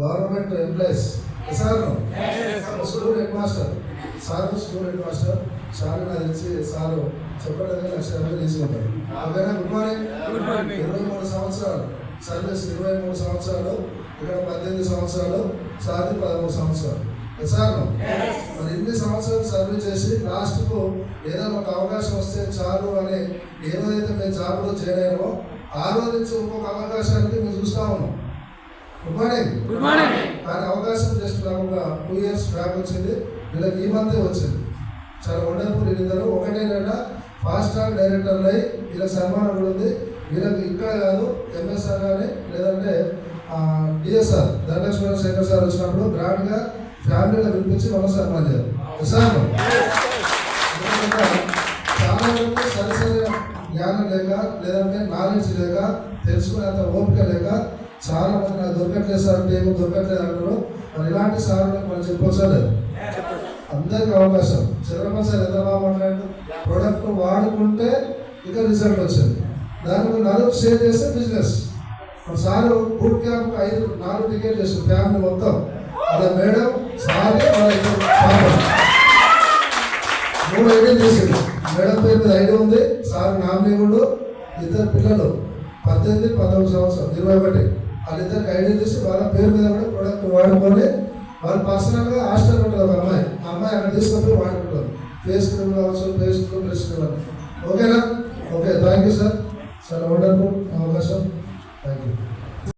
Government employees sir school headmaster sir school headmaster sir నాకు తెలిసి sir చెప్పలేదు లక్ష యాభై తీసుకుంటారు ఓకేనా గుడ్ మార్నింగ్. ఇరవై మూడు సంవత్సరాలు. సర్వీస్ ఇరవై మూడు సంవత్సరాలు. ఇక్కడ పద్దెనిమిది సంవత్సరాలు. సార్ది పదమూడు సంవత్సరాలు. సార్ మరి ఇన్ని సంవత్సరాలు సర్వీస్ చేసి లాస్ట్కు ఏదైనా ఒక అవకాశం వస్తే చాలు అని ఏ రోజైతే మేము జాబ్లో చేరామో ఆ రోజు నుంచి ఇంకొక అవకాశానికి మేము చూస్తా ఉన్నాం. గుడ్ మార్నింగ్ గుడ్ మార్నింగ్ కానీ అవకాశం జస్ట్ ఒక టూ ఇయర్స్ బ్యాక్ వచ్చింది. వీళ్ళకి ఈ మంతే వచ్చింది. చాలా వండర్ఫుల్ వీళ్ళిద్దరు ఒకటే నెల ఫాస్ట్ ట్రాక్ డైరెక్టర్లు అయి వీళ్ళకి సన్మానం కూడా ఉంది. వీళ్ళకి ఇక్కడ కాదు ఎంఎస్ఆర్ కానీ లేదంటే డిఎస్ఆర్ ధనలక్ష్మణ శేఖర్ సార్ వచ్చినప్పుడు గ్రాండ్గా ఫ్యామిలీలో పిలిపించి మనం సన్మానం చేయాలి. సార్ చాలా వరకు సరిసరి జ్ఞానం లేక లేదంటే నాలెడ్జ్ లేక తెలుసుకునేంత ఓపిక లేక చాలా మంది నాకు దొరకట్లేదు సార్ టేబుల్ దొరకట్లేదు అంటారు మరి ఇలాంటి సార్ మనం చెప్పొచ్చా లేదు అందరికి అవకాశం. చంద్రబాబు సార్ ఎంత బాగా మాట్లాడు ప్రొడక్ట్ వాడుకుంటే ఇక రిజల్ట్ వచ్చింది. దానికి నలుగు షేర్ చేస్తే బిజినెస్ మన సారు బూట్ క్యాంప్ ఐదు నాలుగు టికెట్ చేసారు ఫ్యామిలీ మొత్తం. అలా మేడం సార్ మూడు ఐడియాలు చేసింది మేడం పేరు మీద ఐడియా ఉంది సార్ నామినీ ఇద్దరు పిల్లలు. పద్దెనిమిది పంతొమ్మిది సంవత్సరం ఇరవై ఒకటి. వాళ్ళిద్దరికి ఐడియా చేసి వాళ్ళ పేరు మీద కూడా ప్రొడక్ట్ వాడుకొని వాళ్ళు పర్సనల్గా హాస్టల్ ఉంటుంది ఒక అమ్మాయి. ఆ అమ్మాయి అక్కడ తీసుకొని వాడుకుంటారు. ఫేస్ క్రీమ్ కావచ్చు ఫేస్ క్రీమ్ బ్రష్ క్రీమ్ ఓకేనా ఓకే థ్యాంక్ యూ సార్ చాలా వండర్ఫుల్ అవకాశం. Thank you